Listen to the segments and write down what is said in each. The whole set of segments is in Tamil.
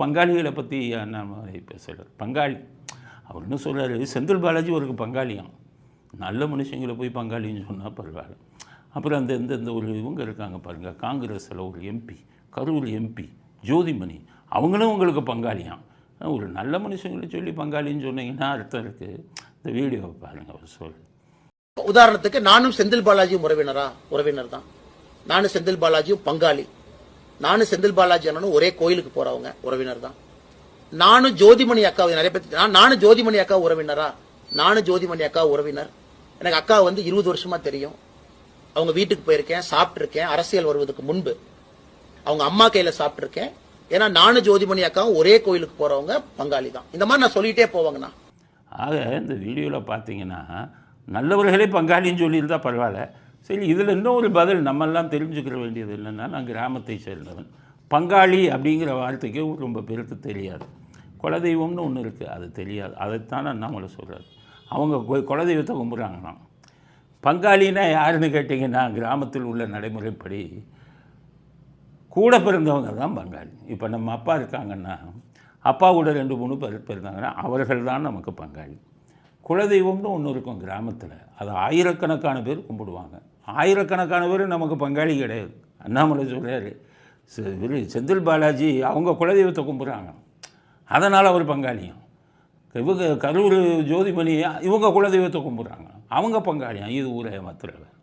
பங்காளிகளை பற்றி என்ன பேசுகிறார் பங்காளி. அவர் என்ன சொல்கிறாரு செந்தில் பாலாஜி ஒரு பங்காளியாம். நல்ல மனுஷங்களை போய் பங்காளின்னு சொன்னால் பரவாயில்ல. அப்புறம் அந்த இந்த இந்த ஒரு இவங்க இருக்காங்க பாருங்கள் காங்கிரஸில் ஒரு எம்பி கரூர் எம்பி ஜோதிமணி. அவங்களும் உங்களுக்கு பங்காளியாம். ஒரு நல்ல மனுஷங்களை சொல்லி பங்காளின்னு சொன்னீங்கன்னா அர்த்தம் இருக்குது இந்த வீடியோவை பாருங்கள் அவர் சொல்லு உதாரணத்துக்கு நானும் செந்தில் பாலாஜியும் உறவினரா உறவினர் தான் நானும் செந்தில் பாலாஜியும் பங்காளி. நானும் செந்தில் பாலாஜி அண்ணனும் ஒரே கோயிலுக்கு போறவங்க உறவினர் தான். நானும் ஜோதிமணி அக்காவை நிறைய பேர் நானும் ஜோதிமணி அக்கா உறவினரா? நானும் ஜோதிமணி அக்கா உறவினர். எனக்கு அக்கா வந்து இருபது வருஷமா தெரியும். அவங்க வீட்டுக்கு போயிருக்கேன் சாப்பிட்டுருக்கேன் அரசியல் வருவதற்கு முன்பு. அவங்க அம்மா கையில சாப்பிட்டுருக்கேன். ஏன்னா நானும் ஜோதிமணி அக்காவும் ஒரே கோயிலுக்கு போறவங்க பங்காளி தான். இந்த மாதிரி நான் சொல்லிட்டே போவாங்கண்ணா. ஆக இந்த வீடியோவில் பார்த்தீங்கன்னா நல்லவர்களே பங்காளின்னு சொல்லியிருந்தா பரவாயில்ல. சரி இதில் இன்னும் ஒரு பதில் நம்மெல்லாம் தெரிஞ்சுக்கிற வேண்டியது என்னென்னா நான் கிராமத்தை சேர்ந்தவன். பங்காளி அப்படிங்கிற வார்த்தைக்கு ரொம்ப பேருக்கு தெரியாது. குலதெய்வம்னு ஒன்று இருக்குது அது தெரியாது. அதைத்தான் அண்ணாமலை சொல்கிறார் அவங்க குலதெய்வத்தை கும்பிட்றாங்களாம். பங்காளின்னா யாருன்னு கேட்டிங்கன்னா கிராமத்தில் உள்ள நடைமுறைப்படி கூட பிறந்தவங்க தான் பங்காளி. இப்போ நம்ம அப்பா இருக்காங்கன்னா அப்பா கூட ரெண்டு மூணு பேர் பிறந்தாங்கன்னா அவர்கள் தான் நமக்கு பங்காளி. குலதெய்வம்னு ஒன்று இருக்கும் கிராமத்தில். அது ஆயிரக்கணக்கான பேர் கும்பிடுவாங்க. ஆயிரக்கணக்கான பேர் நமக்கு பங்காளி கிடையாது. அண்ணாமலை சொல்கிறார் இவர் செந்தில் பாலாஜி அவங்க குலதெய்வத்தை கும்பிட்றாங்க. அதனால் அவர் பங்காளியும். இவங்க கரூர் ஜோதிமணி இவங்க குலதெய்வத்தை கும்பிட்றாங்க. அவங்க பங்காளியும் இது ஊரை ஏமாத்துறவர்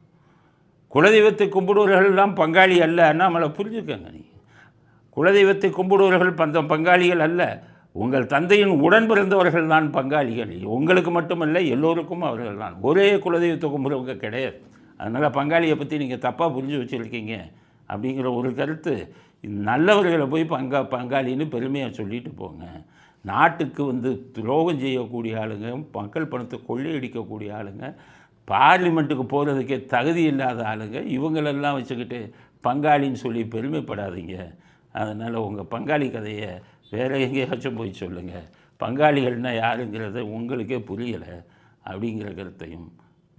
குலதெய்வத்தை கும்பிடுவர்கள்லாம் பங்காளி அல்ல. அண்ணாமலை புரிஞ்சுக்கங்க நீ. குலதெய்வத்தை கும்பிடுவர்கள் பந்த பங்காளிகள் அல்ல. உங்கள் தந்தையின் உடன் பிறந்தவர்கள் தான் பங்காளிகள். உங்களுக்கு மட்டுமல்ல எல்லோருக்கும் அவர்கள் தான் ஒரே குலதெய்வத்தை கும்பிடுறவங்க கிடையாது. அதனால் பங்காளியை பற்றி நீங்கள் தப்பாக புரிஞ்சு வச்சுருக்கீங்க அப்படிங்கிற ஒரு கருத்து. நல்லவர்களை போய் பங்கா பங்காளின்னு பெருமையாக சொல்லிட்டு போங்க. நாட்டுக்கு வந்து துரோகம் செய்யக்கூடிய ஆளுங்க மக்கள் பணத்தை கொள்ளையடிக்கக்கூடிய ஆளுங்க பார்லிமெண்ட்டுக்கு போகிறதுக்கே தகுதி இல்லாத ஆளுங்க இவங்களெல்லாம் வச்சுக்கிட்டு பங்காளின்னு சொல்லி பெருமைப்படாதீங்க. அதனால் உங்கள் பங்காளி கதையை வேறு எங்கேயாச்சும் போய் சொல்லுங்கள் பங்காளிகள்னால் யாருங்கிறத உங்களுக்கே புரியலை அப்படிங்கிற கருத்தையும்.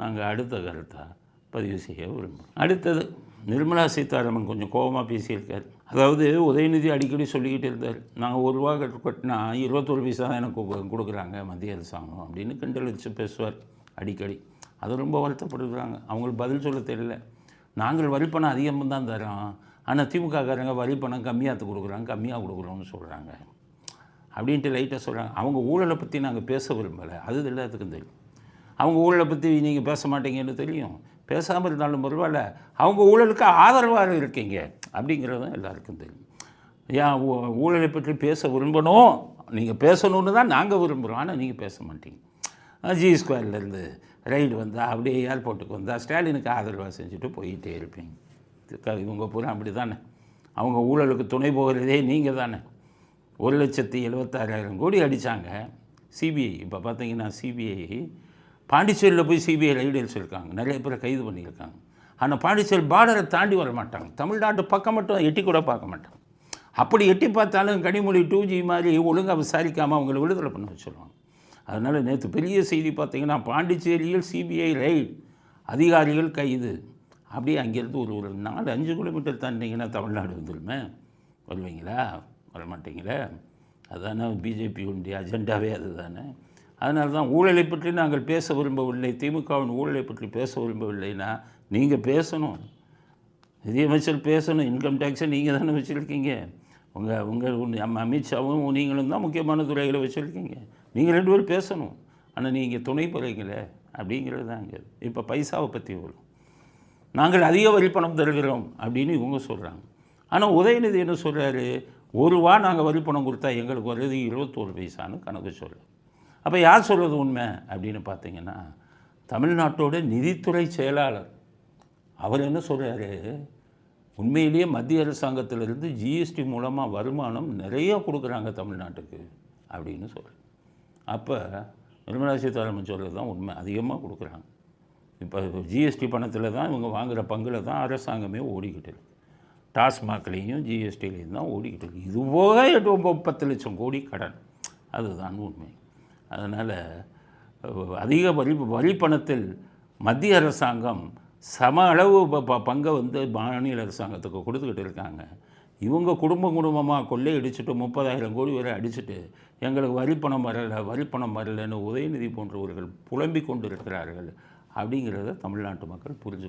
நாங்கள் அடுத்த கருத்தாக பதிவு செய்ய விரும்புகிறேன் அடுத்தது நிர்மலா சீதாராமன் கொஞ்சம் கோபமாக பேசியிருக்கார். அதாவது உதயநிதி அடிக்கடி சொல்லிக்கிட்டு இருந்தார். நாங்கள் ஒரு ரூபா கட்டினா இருபத்தொரு பைசா தான் எனக்கு கொடுக்குறாங்க மத்திய அரசாங்கம் அப்படின்னு கிண்டல் வச்சு பேசுவார் அடிக்கடி. அது ரொம்ப வருத்தப்படுறாங்க அவங்களுக்கு பதில் சொல்ல தெரியல. நாங்கள் வரி பணம் அதிகமாக தான் தரோம் ஆனால் திமுகக்காரங்க வரி பணம் கம்மியாக கொடுக்குறாங்க கம்மியாக கொடுக்குறோம்னு சொல்கிறாங்க அப்படின்ட்டு லைட்டாக சொல்கிறாங்க அவங்க ஊழலை பற்றி நாங்கள் பேச விரும்பலை. அது எல்லாத்துக்கும் தெரியும். அவங்க ஊழலை பற்றி நீங்கள் பேச மாட்டீங்கன்னு தெரியும். பேசாமல் இருந்தாலும் பரவாயில்ல. அவங்க ஊழலுக்கு ஆதரவாக இருக்கீங்க. அப்படிங்கிறது எல்லாருக்கும் தெரியும். ஏன் ஊழலை பற்றி பேச விரும்பணும்? நீங்கள் பேசணுன்னு தான் நாங்கள் விரும்புகிறோம் ஆனால் நீங்கள் பேச மாட்டீங்க. ஜி ஸ்கொயர்லேருந்து ரைடு வந்தால் அப்படியே ஏர்போர்ட்டுக்கு வந்தால் ஸ்டாலினுக்கு ஆதரவாக செஞ்சுட்டு போயிட்டே இருப்பீங்க. இவங்க பூரா அப்படி தானே அவங்க ஊழலுக்கு துணை போகிறதே நீங்கள் தானே? ஒரு லட்சத்தி எழுபத்தாறாயிரம் கோடி அடித்தாங்க சிபிஐ இப்போ பார்த்தீங்கன்னா சிபிஐ பாண்டிச்சேரியில் போய் சிபிஐ ரைடு சொல்லியிருக்காங்க நிறைய பேரை கைது பண்ணியிருக்காங்க. ஆனால் பாண்டிச்சேரி பார்டரை தாண்டி வர மாட்டாங்க. தமிழ்நாட்டு பக்கம் மட்டும் எட்டி கூட பார்க்க மாட்டாங்க. அப்படி எட்டி பார்த்தாலும் கனிமொழி டூ ஜி மாதிரி ஒழுங்காக விசாரிக்காமல் அவங்களை விடுதலை பண்ண வச்சுருவாங்க. அதனால் நேற்று பெரிய செய்தி பார்த்தீங்கன்னா பாண்டிச்சேரியில் சிபிஐ ரைட் அதிகாரிகள் கைது. அப்படியே அங்கேருந்து ஒரு ஒரு நாலு அஞ்சு கிலோமீட்டர் தாண்டிங்கன்னா தமிழ்நாடு வந்துருமே. வருவீங்களா? வரமாட்டீங்களே? அதுதானே பிஜேபி அஜெண்டாவே அது அதுதானே. அதனால தான் ஊழலை பற்றி நாங்கள் பேச விரும்பவில்லை. திமுகவின் ஊழலை பற்றி பேச விரும்பவில்லைன்னா நீங்கள் பேசணும். நிதியமைச்சர் பேசணும். இன்கம் டேக்ஸை நீங்கள் தானே வச்சுருக்கீங்க. உங்கள் உங்கள் நம்ம அமித்ஷாவும் நீங்களும் தான் முக்கியமான துறைகளை வச்சுருக்கீங்க. நீங்கள் ரெண்டு பேரும் பேசணும். ஆனால் நீங்கள் துணை போகிறீங்களே அப்படிங்கிறது தான் இங்கே. இப்போ பைசாவை பற்றி வரும். நாங்கள் அதிக வரி பணம் தருகிறோம் அப்படின்னு இவங்க சொல்கிறாங்க ஆனால் உதயநிதி என்ன சொல்கிறாரு ஒரு ரூபா நாங்கள் வரி பணம் கொடுத்தா எங்களுக்கு வருது இருபத்தோரு பைசான்னு கணக்கு சொல்கிறோம் அப்போ யார் சொல்கிறது உண்மை அப்படின்னு பார்த்தீங்கன்னா தமிழ்நாட்டோட நிதித்துறை செயலாளர். அவர் என்ன சொல்கிறாரு உண்மையிலேயே மத்திய அரசாங்கத்திலிருந்து ஜிஎஸ்டி மூலமாக வருமானம் நிறைய கொடுக்குறாங்க தமிழ்நாட்டுக்கு அப்படின்னு சொல்கிறேன் அப்போ நிர்மலா சீதாராமன் சொல்கிறது தான் உண்மை. அதிகமாக கொடுக்குறாங்க. இப்போ ஜிஎஸ்டி பணத்தில் தான் இவங்க வாங்குகிற பங்கில் தான் அரசாங்கமே ஓடிக்கிட்டு இருக்கு. டாஸ்மாக்லேயும் ஜிஎஸ்டிலையும் தான் ஓடிக்கிட்டு இருக்கு. இது போக எட்டு பத்து லட்சம் கோடி கடன். அதுதான் உண்மை. அதனால் அதிக வரி வரி பணத்தில் மத்திய அரசாங்கம் சம அளவு ப- ப- பங்கை வந்து மாநில அரசாங்கத்துக்கு கொடுத்துக்கிட்டு இருக்காங்க. இவங்க குடும்பம் குடும்பமாக கொள்ளை அடிச்சுட்டு முப்பதாயிரம் கோடி வரை அடிச்சுட்டு எங்களுக்கு வரிப்பணம் வரலை வரிப்பணம் வரலைன்னு உதயநிதி போன்றவர்கள் புலம்பிக் கொண்டிருக்கிறார்கள் அப்படிங்கிறத தமிழ்நாட்டு மக்கள் புரிஞ்சு